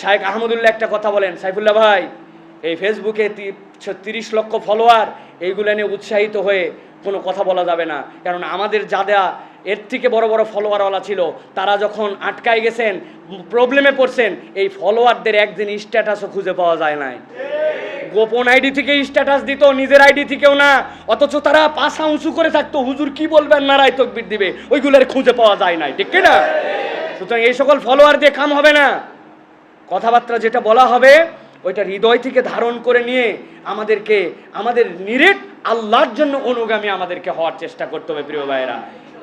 শাহেক আহমদুল্লাহ একটা কথা বলেন, সাইফুল্লাহ ভাই, এই ফেসবুকে তিরিশ লক্ষ ফলোয়ার এইগুলো নিয়ে উৎসাহিত হয়ে কোনো কথা বলা যাবে না। কারণ আমাদের যারা এর থেকে বড় বড় ফলোয়ারওয়ালা ছিল, তারা যখন আটকায় গেছেন প্রবলেমে পড়ছেন, এই ফলোয়ারদের একদিন স্ট্যাটাসও খুঁজে পাওয়া যায় নাই। গোপন আইডি থেকে স্ট্যাটাস দিত, নিজের আইডি থেকেও না, অথচ তারা পাশা উঁচু করে থাকতো, হুজুর কি বলবেন নারায় তকবির দিবে, ওইগুলোর খুঁজে পাওয়া যায় নাই, ঠিক না সুতরাং এই সকল ফলোয়ার দিয়ে কাম হবে না। কথাবার্তা যেটা বলা হবে, ওইটা হৃদয় থেকে ধারণ করে নিয়ে আমাদেরকে, আমাদের নিরেট আল্লাহর জন্য অনুগামী আমাদেরকে হওয়ার চেষ্টা করতে হবে প্রিয় ভাইয়েরা।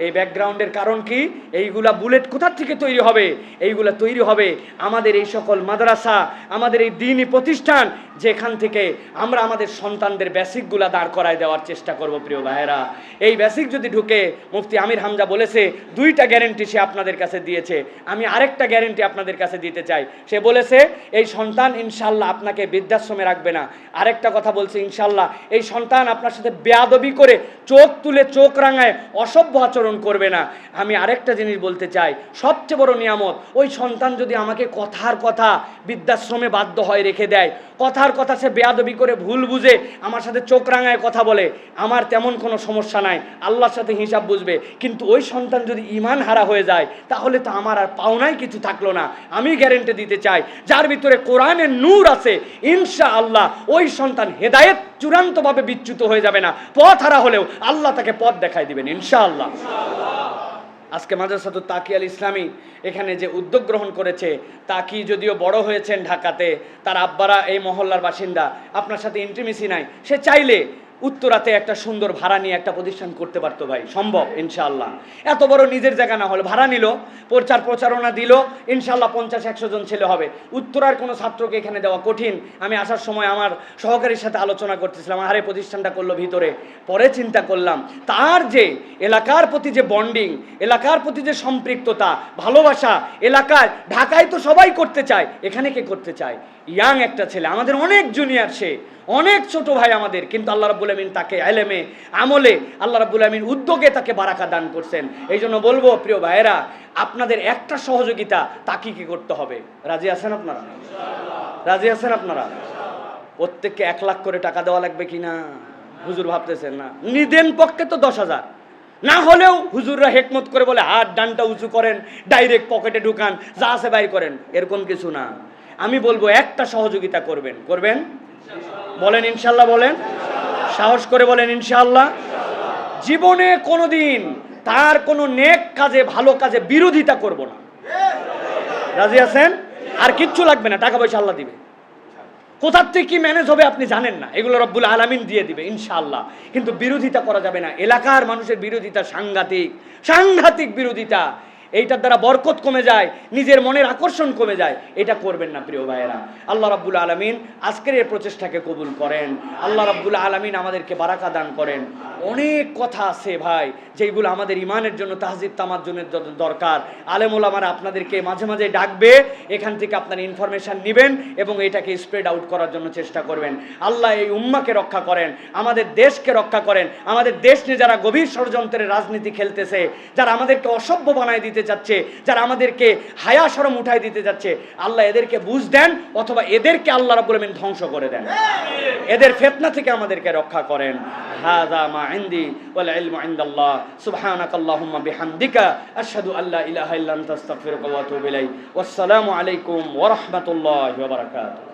এই ব্যাকগ্রাউন্ডের কারণ কি? এইগুলা বুলেট কোথার থেকে তৈরি হবে? এইগুলা তৈরি হবে আমাদের এই সকল মাদ্রাসা, আমাদের এই দিনই প্রতিষ্ঠান, যেখান থেকে আমরা আমাদের সন্তানদের বেসিকগুলা দাঁড় করায় দেওয়ার চেষ্টা করব, প্রিয় ভাইয়েরা। এই বেসিক যদি ঢুকে, মুফতি আমির হামজা বলেছে, দুইটা গ্যারেন্টি সে আপনাদের কাছে দিয়েছে। আমি আরেকটা গ্যারেন্টি আপনাদের কাছে দিতে চাই। সে বলেছে, এই সন্তান ইনশাল্লাহ আপনাকে বৃদ্ধাশ্রমে রাখবে না। আরেকটা কথা বলছে ইনশাল্লাহ এই সন্তান আপনার সাথে বেয়াদবি করে চোখ তুলে চোখ রাঙায় অসভ্য আচরণ করবে না। আমি আরেকটা জিনিস বলতে চাই। সবচেয়ে বড় নিয়ামত, ওই সন্তান যদি আমাকে কথার কথা বৃদ্ধাশ্রমে বাধ্য হয় রেখে দেয়, কথার কথা সে বেয়াদবি করে ভুল বুঝে আমার সাথে চোখ রাঙায় কথা বলে, আমার তেমন কোনো সমস্যা নাই, আল্লাহর সাথে হিসাব বুঝবে। কিন্তু ওই সন্তান যদি ইমান হারা হয়ে যায়, তাহলে তো আমার আর পাওনাই কিছু থাকল না। আমি গ্যারেন্টি দিতে চাই, যার ভিতরে কোরআনের নূর আছে ইনশা আল্লাহ ওই সন্তান হেদায়েত চূড়ান্তভাবে বিচ্যুত হয়ে যাবে না। পথ হারা হলেও আল্লাহ তাকে পথ দেখাই দিবেন, ইনশাআল্লাহ। আজকে মাদ্রাসাতু তাকি আল ইসলামী এখানে যে উদ্যোগ গ্রহণ করেছে, তাকি যদিও বড় হয়েছেন ঢাকাতে, তার আব্বারা এই মহল্লার বাসিন্দা, আপনার সাথে ইন্টিমেসি নাই। সে চাইলে উত্তরাতে একটা সুন্দর ভাড়া নিয়ে একটা প্রতিষ্ঠান করতে পারতো ভাই, সম্ভব, ইনশাআল্লাহ। এত বড় নিজের জায়গা না হলে ভাড়া নিল, প্রচার প্রচারণা দিল, ইনশাআল্লাহ পঞ্চাশ একশো জন ছেলে হবে। উত্তরার কোনো ছাত্রকে এখানে দেওয়া কঠিন। আমি আসার সময় আমার সহকারীর সাথে আলোচনা করতেছিলাম আরে প্রতিষ্ঠানটা করল ভিতরে। পরে চিন্তা করলাম, তার যে এলাকার প্রতি যে বন্ডিং এলাকার প্রতি যে সম্পৃক্ততা, ভালোবাসা, এলাকায় ঢাকায় তো সবাই করতে চায়, এখানে কে করতে চায়? ইয়াং একটা ছেলে, আমাদের অনেক জুনিয়র সে, অনেক ছোট ভাই আমাদের, কিন্তু আল্লাহ রাব্বুল আমিন তাকে এলেমে, আমলে আল্লাহ রাব্বুল আমিন উদ্যোগে তাকে বারাকা দান করছেন। এই জন্য বলব, প্রিয় ভাইয়েরা, আপনাদের একটা সহযোগিতা তাকে কি করতে হবে? রাজি আছেন আপনারা? রাজি আছেন আপনারা? প্রত্যেককে এক লাখ করে টাকা দেওয়া লাগবে কি না? হুজুর ভাবতেছেন না। নিদেন পক্ষে তো দশ হাজার। না হলেও হুজুররা হেকমত করে বলে, হাত, ডানটা উঁচু করেন ডাইরেক্ট পকেটে ঢুকান, যা আছে বাইর করেন। এরকম কিছু না। আমি বলব একটা সহযোগিতা করবেন। করবেন? বলেন ইনশাল্লাহ বলেন। সাহস করে বলেন ইনশাল্লাহ। জীবনে কোনোদিন তার কোনো নেক কাজে, ভালো কাজে বিরোধিতা করব না। রাজি আছেন? আর কিচ্ছু লাগবে না, টাকা পয়সা আল্লাহ দিবে। কোথার থেকে কি ম্যানেজ হবে আপনি জানেন না। এগুলো রব্বুল আলামিন দিয়ে দিবে ইনশাআল্লাহ কিন্তু বিরোধিতা করা যাবে না। এলাকার মানুষের বিরোধিতা সাংঘাতিক। সাংঘাতিক বিরোধিতা। এইটার দ্বারা বরকত কমে যায়, নিজের মনের আকর্ষণ কমে যায়, এটা করবেন না প্রিয় ভাইয়েরা। আল্লাহ রাব্বুল আলমিন আজকের এই প্রচেষ্টাকে কবুল করেন। আল্লাহ রাব্বুল আলমিন আমাদেরকে বারাকা দান করেন। অনেক কথা আছে ভাই যেগুলো আমাদের ইমানের জন্য তাহজিব তামার জন্য দরকার। আলেমুল আমার আপনাদেরকে মাঝে মাঝে ডাকবে, এখান থেকে আপনার ইনফরমেশন নেবেন এবং এটাকে স্প্রেড আউট করার জন্য চেষ্টা করবেন। আল্লাহ এই উম্মাকে রক্ষা করেন, আমাদের দেশকে রক্ষা করেন, আমাদের দেশ নিয়ে যারা গভীর ষড়যন্ত্রের রাজনীতি খেলতেছে, যারা আমাদেরকে অসভ্য বানায় দিতে যাচ্ছে, যারা আমাদেরকে হায়া সরম উঠাই দিতে যাচ্ছে, আল্লাহ এদেরকে বুঝ দেন অথবা এদেরকে আল্লাহ রাব্বুল আমিন ধ্বংস করে দেন। এদের ফেতনা থেকে আমাদেরকে রক্ষা করেন। হাদা মা ইনদি ওয়াল ইনদাল্লাহ। বিহামদিকা। আশহাদু আল্লা ইলাহা ইল্লা আনতা, আস্তাগফিরুকা ওয়া আতুবু ইলাইক। ওয়াসসালামু আলাইকুম ওয়া রাহমাতুল্লাহি ওয়া বারাকাতুহু।